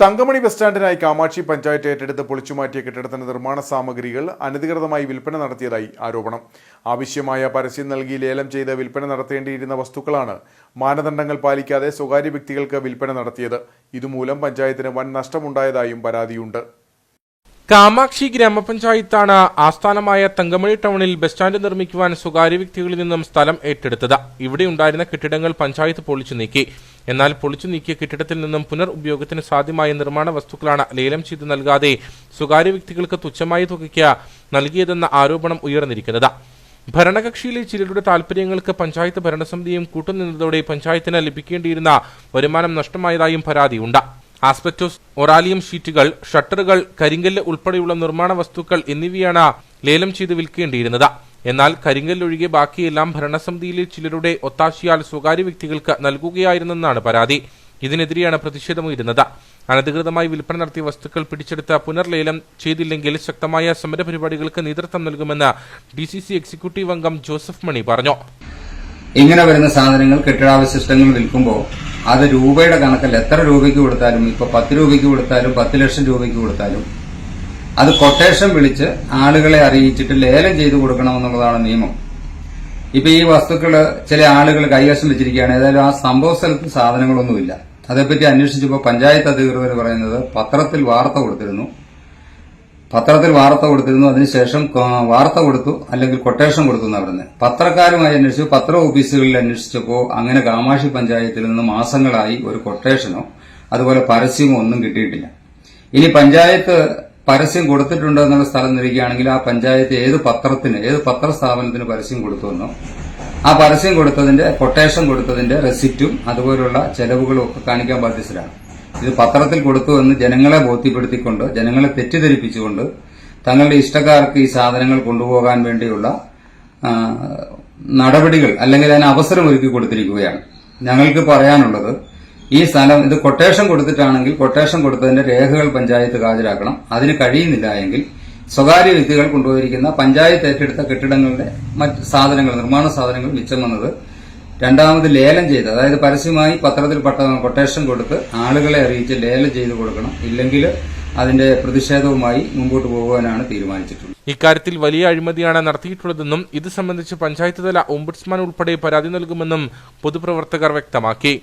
Thankamani bus സ്റ്റാൻഡിനായി കാമാക്ഷി പഞ്ചായത്ത് ഏറ്റെടുത്ത് പൊളിച്ചുമാറ്റിയ കെട്ടിടത്തിന്റെ നിർമ്മാണ സാമഗ്രികൾ അനധികൃതമായി വിൽപ്പന നടത്തിയതായി ആരോപണം. ആവശ്യമായ പരസ്യം നൽകി ലേലം ചെയ്ത് വിൽപ്പന നടത്തേണ്ടിയിരുന്ന വസ്തുക്കളാണ് മാനദണ്ഡങ്ങൾ പാലിക്കാതെ സ്വകാര്യ വ്യക്തികൾക്ക് വിൽപ്പന നടത്തിയത്. ഇതുമൂലം പഞ്ചായത്തിന് വൻ നഷ്ടമുണ്ടായതായും പരാതിയുണ്ട്. കാമാക്ഷി ഗ്രാമപഞ്ചായത്താണ് ആസ്ഥാനമായ തങ്കമണി ടൗണിൽ ബസ് സ്റ്റാൻഡ് നിർമ്മിക്കുവാൻ സ്വകാര്യ വ്യക്തികളിൽ നിന്നും സ്ഥലം ഏറ്റെടുത്തത്. ഇവിടെ ഉണ്ടായിരുന്ന കെട്ടിടങ്ങൾ പഞ്ചായത്ത് പൊളിച്ചു നീക്കി. എന്നാൽ പൊളിച്ചു നീക്കിയ കെട്ടിടത്തിൽ നിന്നും പുനർ ഉപയോഗത്തിന് സാധ്യമായ നിർമ്മാണ വസ്തുക്കളാണ് ലേലം ചെയ്ത് നൽകാതെ സ്വകാര്യ വ്യക്തികൾക്ക് തുച്ഛമായ തുകയ്ക്ക് നൽകിയതെന്ന ആരോപണം ഉയർന്നിരിക്കുന്നത്. ഭരണകക്ഷിയിലെ ചിലരുടെ താൽപര്യങ്ങൾക്ക് പഞ്ചായത്ത് ഭരണസമിതിയും കൂട്ടുനിന്നതോടെ പഞ്ചായത്തിന് ലഭിക്കേണ്ടിയിരുന്ന വരുമാനം നഷ്ടമായതായും പരാതിയുണ്ട്. ആസ്പെറ്റോസ് ഒറാലിയം ഷീറ്റുകൾ ഷട്ടറുകൾ കരിങ്കല്ല് ഉൾപ്പെടെയുള്ള നിർമ്മാണ വസ്തുക്കൾ എന്നിവയാണ് ലേലം ചെയ്ത് വിൽക്കേണ്ടിയിരുന്നത്. എന്നാൽ കരിങ്കല്ലൊഴികെ ബാക്കിയെല്ലാം ഭരണസമിതിയിലെ ചിലരുടെ ഒത്താശയാൽ സ്വകാര്യ വ്യക്തികൾക്ക് നൽകുകയായിരുന്നെന്നാണ് പരാതി. ഇതിനെതിരെയാണ് പ്രതിഷേധമുയരുന്നത്. അനധികൃതമായി വിൽപ്പന നടത്തിയ വസ്തുക്കൾ പിടിച്ചെടുത്ത് പുനർലേലം ചെയ്തില്ലെങ്കിൽ ശക്തമായ സമരപരിപാടികൾക്ക് നേതൃത്വം നൽകുമെന്ന് ഡി സി സി എക്സിക്യൂട്ടീവ് അംഗം ജോസഫ് മണി പറഞ്ഞു. ഇങ്ങനെ വരുന്ന സാധനങ്ങൾ കെട്ടിടാവശിഷ്ടങ്ങൾ വിൽക്കുമ്പോൾ അത് രൂപയുടെ കണക്കല്ല. എത്ര രൂപയ്ക്ക് കൊടുത്താലും ഇപ്പൊ പത്ത് രൂപയ്ക്ക് കൊടുത്താലും പത്ത് ലക്ഷം രൂപയ്ക്ക് കൊടുത്താലും അത് കൊട്ടേഷൻ വിളിച്ച് ആളുകളെ അറിയിച്ചിട്ട് ലേലം ചെയ്തു കൊടുക്കണമെന്നുള്ളതാണ് നിയമം. ഇപ്പൊ ഈ വസ്തുക്കൾ ചില ആളുകൾ കൈവശം വെച്ചിരിക്കുകയാണ്. ഏതായാലും ആ സംഭവ സ്ഥലത്ത് സാധനങ്ങളൊന്നുമില്ല. അതേപ്പറ്റി അന്വേഷിച്ചപ്പോൾ പഞ്ചായത്ത് അധികൃതർ പറയുന്നത് പത്രത്തിൽ വാർത്ത കൊടുത്തിരുന്നു. പത്രത്തിൽ വാർത്ത കൊടുത്തിരുന്നു. അതിനുശേഷം വാർത്ത കൊടുത്തു. അല്ലെങ്കിൽ കൊട്ടേഷൻ കൊടുത്തു അവിടുന്ന് പത്രക്കാരുമായി അന്വേഷിച്ചു. പത്ര ഓഫീസുകളിൽ അന്വേഷിച്ചപ്പോൾ അങ്ങനെ കാമാക്ഷി പഞ്ചായത്തിൽ നിന്ന് മാസങ്ങളായി ഒരു കൊട്ടേഷനോ അതുപോലെ പരസ്യമോ ഒന്നും കിട്ടിയിട്ടില്ല. ഇനി പഞ്ചായത്ത് പരസ്യം കൊടുത്തിട്ടുണ്ടോ എന്നുള്ള സ്ഥലം നിൽക്കുകയാണെങ്കിൽ ആ പഞ്ചായത്ത് ഏത് പത്രത്തിന് ഏത് പത്ര സ്ഥാപനത്തിന് പരസ്യം കൊടുത്തുവെന്നോ ആ പരസ്യം കൊടുത്തതിന്റെ കൊട്ടേഷൻ കൊടുത്തതിന്റെ റെസിപ്റ്റും അതുപോലുള്ള ചെലവുകളും ഒക്കെ കാണിക്കാൻ ബാധ്യസ്ഥരാണ്. ഇത് പത്രത്തിൽ കൊടുത്തു എന്ന് ജനങ്ങളെ ബോധ്യപ്പെടുത്തിക്കൊണ്ട് ജനങ്ങളെ തെറ്റിദ്ധരിപ്പിച്ചുകൊണ്ട് തങ്ങളുടെ ഇഷ്ടക്കാർക്ക് ഈ സാധനങ്ങൾ കൊണ്ടുപോകാൻ വേണ്ടിയുള്ള നടപടികൾ അല്ലെങ്കിൽ അതിന് അവസരം ഒരുക്കി കൊടുത്തിരിക്കുകയാണ്. ഞങ്ങൾക്ക് പറയാനുള്ളത് ഈ സ്ഥലം ഇത് കൊട്ടേഷൻ കൊടുത്തിട്ടാണെങ്കിൽ കൊട്ടേഷൻ കൊടുത്തതിന്റെ രേഖകൾ പഞ്ചായത്ത് ഹാജരാക്കണം. അതിന് കഴിയുന്നില്ല എങ്കിൽ സ്വകാര്യ വ്യക്തികൾ കൊണ്ടുപോയിരിക്കുന്ന പഞ്ചായത്ത് ഏറ്റെടുത്ത കെട്ടിടങ്ങളുടെ മറ്റ് സാധനങ്ങൾ നിർമ്മാണ സാധനങ്ങൾ മിച്ചം വന്നത് രണ്ടാമത് ലേലം ചെയ്ത് അതായത് പരസ്യമായി പത്രത്തിൽ കൊട്ടേഷൻ കൊടുത്ത് ആളുകളെ അറിയിച്ച് ലേലം ചെയ്ത് കൊടുക്കണം. ഇല്ലെങ്കിൽ അതിന്റെ പ്രതിഷേധവുമായി മുമ്പോട്ട് പോകുവാനാണ് തീരുമാനിച്ചിട്ടുള്ളത്. ഇക്കാര്യത്തിൽ വലിയ അഴിമതിയാണ് നടത്തിയിട്ടുള്ളതെന്നും ഇത് സംബന്ധിച്ച് പഞ്ചായത്ത് തല ഓംബുഡ്സ്മാൻ ഉൾപ്പെടെ പരാതി നൽകുമെന്നും പൊതുപ്രവർത്തകർ വ്യക്തമാക്കി.